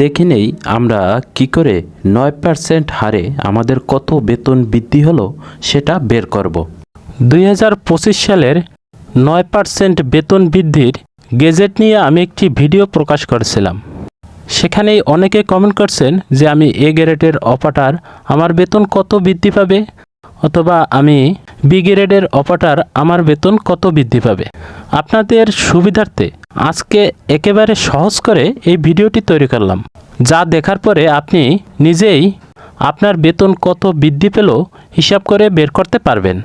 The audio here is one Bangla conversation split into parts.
দেখে নেই আমরা কি করে নয় পার্সেন্ট হারে আমাদের কত বেতন বৃদ্ধি হলো সেটা বের করব। দুই হাজার পঁচিশ সালের নয় পার্সেন্ট বেতন বৃদ্ধির গেজেট নিয়ে আমি একটি ভিডিও প্রকাশ করেছিলাম। সেখানেই অনেকে কমেন্ট করছেন যে আমি এ গ্রেডের অপাটার আমার বেতন কত বৃদ্ধি পাবে? অথবা আমি বি গ্রেডের অপাটার আমার বেতন কত বৃদ্ধি পাবে? আপনাদের সুবিধার্থে আজকে একেবারে সহজ করে এই ভিডিওটি তৈরি করলাম। যা দেখার পরে আপনি নিজেই আপনার বেতন কত বৃদ্ধি পেল হিসাব করে বের করতে পারবেন।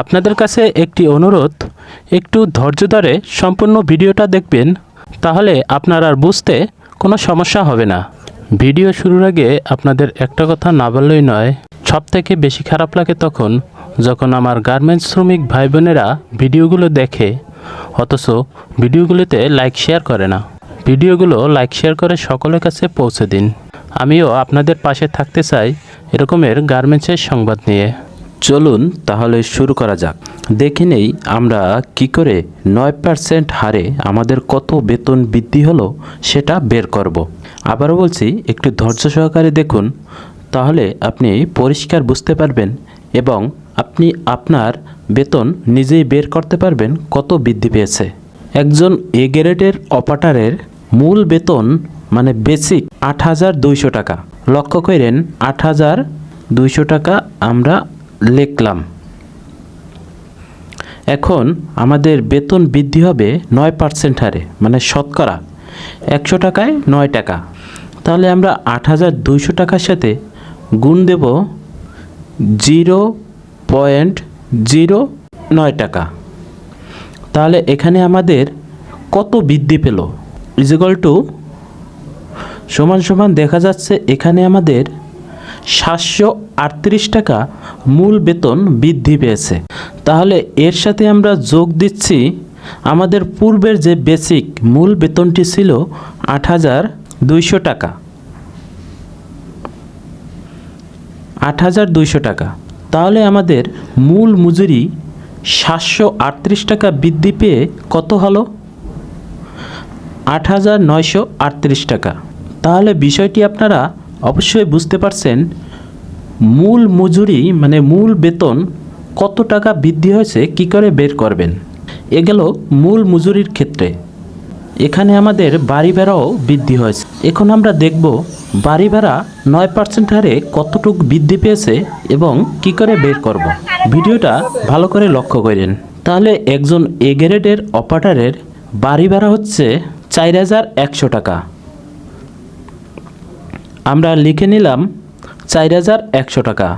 আপনাদের কাছে একটি অনুরোধ, একটু ধৈর্য ধরে সম্পূর্ণ ভিডিওটা দেখবেন, তাহলে আপনার আর বুঝতে কোনো সমস্যা হবে না। ভিডিও শুরুর আগে আপনাদের একটা কথা না বললেই নয়, সব থেকে বেশি খারাপ লাগে তখন যখন আমার গার্মেন্টস শ্রমিক ভাই বোনেরা ভিডিওগুলো দেখে অথচ ভিডিওগুলিতে লাইক শেয়ার করে না। ভিডিওগুলো লাইক শেয়ার করে সকলের কাছে পৌঁছে দিন। আমিও আপনাদের পাশে থাকতে চাই এরকমের গার্মেন্টসের সংবাদ নিয়ে। চলুন তাহলে শুরু করা যাক। দেখে নেই আমরা কি করে নয় পার্সেন্ট হারে আমাদের কত বেতন বৃদ্ধি হলো সেটা বের করব। আবারও বলছি, একটু ধৈর্য সহকারে দেখুন। তাহলে আপনি পরিষ্কার বুঝতে পারবেন এবং আপনি আপনার বেতন নিজেই বের করতে পারবেন কত বৃদ্ধি পেয়েছে। একজন এ গ্রেডের অপারেটরের মূল বেতন মানে বেসিক আট হাজার দুইশো টাকা। লক্ষ্য করেন, আট হাজার দুইশো টাকা আমরা লিখলাম। এখন আমাদের বেতন বৃদ্ধি হবে নয় পার্সেন্ট হারে মানে শতকরা একশো টাকায় নয় টাকা। তাহলে আমরা আট হাজার দুইশো টাকার সাথে গুণ দেব জিরো পয়েন্ট জিরো নয় টাকা। তাহলে এখানে আমাদের কত বৃদ্ধি পেল? ইজিক্যাল টু সমান সমান দেখা যাচ্ছে এখানে আমাদের সাতশো আটত্রিশ টাকা মূল বেতন বৃদ্ধি পেয়েছে। তাহলে এর সাথে আমরা যোগ দিচ্ছি আমাদের পূর্বের যে বেসিক মূল বেতনটি ছিল আট হাজার দুইশো টাকা। আট হাজার দুইশো টাকা। তাহলে আমাদের মূল মজুরি সাতশো আটত্রিশ টাকা বৃদ্ধি পেয়ে কত হলো? আট হাজার নয়শো আটত্রিশ টাকা। তাহলে বিষয়টি আপনারা অবশ্যই বুঝতে পারছেন, মূল মজুরি মানে মূল বেতন কত টাকা বৃদ্ধি হয়েছে, কি করে বের করবেন? এ মূল মজুরির ক্ষেত্রে। এখানে আমাদের বাড়ি ভাড়াও বৃদ্ধি হয়েছে। এখন আমরা দেখব বাড়ি ভাড়া নয় পার্সেন্ট হারে কতটুক বৃদ্ধি পেয়েছে এবং কি করে বের করব। ভিডিওটা ভালো করে লক্ষ্য করেন। তাহলে একজন এ গ্রেডের অপারেটরের বাড়ি ভাড়া হচ্ছে চার হাজার একশো টাকা। আমরা লিখে নিলাম চার হাজার একশো টাকা।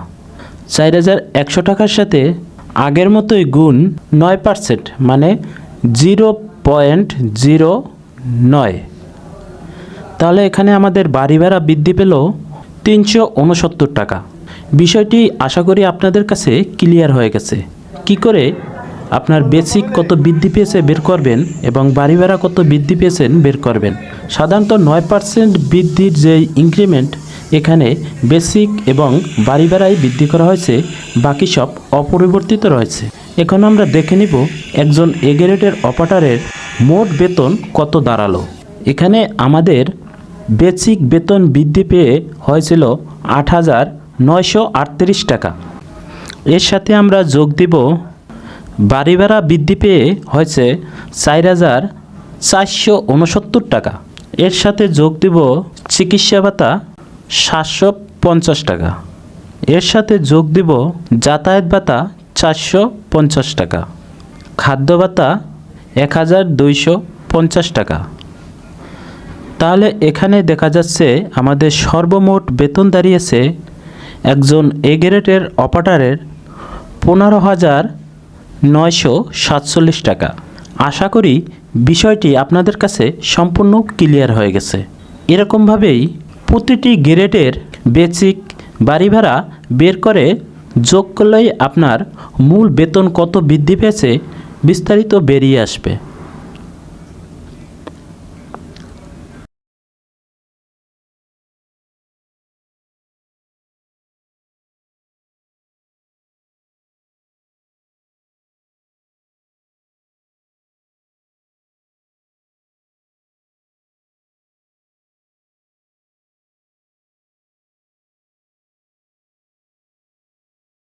চার হাজার একশো টাকার সাথে আগের মতোই গুণ নয় পার্সেন্ট মানে জিরো পয়েন্ট জিরো নয়। তাহলে এখানে আমাদের বাড়ি ভাড়া বৃদ্ধি পেল তিনশো উনসত্তর টাকা। বিষয়টি আশা করি আপনাদের কাছে ক্লিয়ার হয়ে গেছে। কি করে আপনার বেসিক কত বৃদ্ধি পেয়েছে বের করবেন এবং বাড়ি ভাড়া কত বৃদ্ধি পেয়েছেন বের করবেন। সাধারণত নয় পার্সেন্ট বৃদ্ধির যে ইনক্রিমেন্ট এখানে বেসিক এবং বাড়ি ভাড়াই বৃদ্ধি করা হয়েছে, বাকি সব অপরিবর্তিত রয়েছে। এখন আমরা দেখে নিব একজন এগ্রেডের অপারেটারের মোট বেতন কত দাঁড়াল। এখানে আমাদের বেসিক বেতন বৃদ্ধি পেয়ে হয়েছিল আট হাজার নয়শো আটত্রিশ টাকা। এর সাথে আমরা যোগ দিব, বাড়ি ভাড়া বৃদ্ধি পেয়ে হয়েছে চার হাজার চারশো উনসত্তর টাকা। এর সাথে যোগ দিব, চিকিৎসা ভাতা সাতশো পঞ্চাশ টাকা। এর সাথে যোগ দিব, যাতায়াত ভাতা চারশো পঞ্চাশ টাকা। খাদ্য ভাতা এক হাজার দুইশো পঞ্চাশ টাকা। তাহলে এখানে দেখা যাচ্ছে আমাদের সর্বমোট বেতন দাঁড়িয়েছে একজন এ গ্রেডের অপারেটরের পনেরো হাজার নয়শো সাতচল্লিশ টাকা। আশা করি বিষয়টি আপনাদের কাছে সম্পূর্ণ ক্লিয়ার হয়ে গেছে। এরকমভাবেই প্রতিটি গ্রেডের বেসিক বাড়ি ভাড়া বের করে যোগ করলেই আপনার মূল বেতন কত বৃদ্ধি পেয়েছে বিস্তারিত বেরিয়ে আসবে।